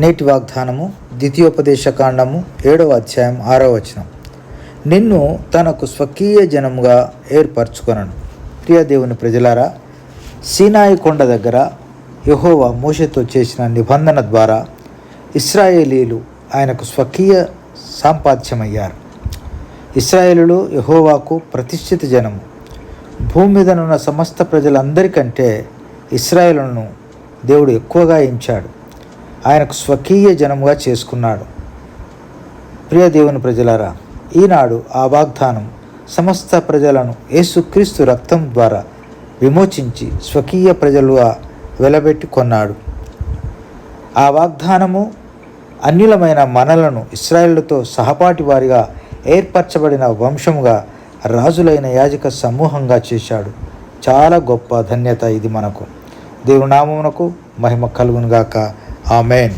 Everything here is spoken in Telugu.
నేటి వాగ్దానము ద్వితీయోపదేశ కాండము ఏడవ అధ్యాయం ఆరవ వచనం. నిన్ను తనకు స్వకీయ జనముగా ఏర్పరచుకొనను. ప్రియ దేవుని ప్రజలారా సీనాయి కొండ దగ్గర యహోవా మోషతో చేసిన నిబంధన ద్వారా ఇస్రాయేలీలు ఆయనకు స్వకీయ సాంపాద్యమయ్యారు ఇస్రాయేలులు యహోవాకు ప్రతిష్ఠిత జనము. భూమి మీదనున్న సమస్త ప్రజలందరికంటే ఇస్రాయేలును దేవుడు ఎక్కువగా ఎంచాడు. ఆయనకు స్వకీయ జనముగా చేసుకున్నాడు. ప్రియ దేవుని ప్రజలారా ఈనాడు ఆ వాగ్దానం సమస్త ప్రజలను యేసుక్రీస్తు రక్తం ద్వారా విమోచించి స్వకీయ ప్రజలుగా వెలబెట్టి కొన్నాడు. ఆ వాగ్దానము అన్యులమైన మనలను ఇస్రాయేళ్ళతో సహపాటి వారిగా ఏర్పరచబడిన వంశముగా రాజులైన యాజక సమూహంగా చేశాడు. చాలా గొప్ప ధన్యత ఇది మనకు. దేవునామమునకు మహిమ కలుగునుగాక. ஆமேன்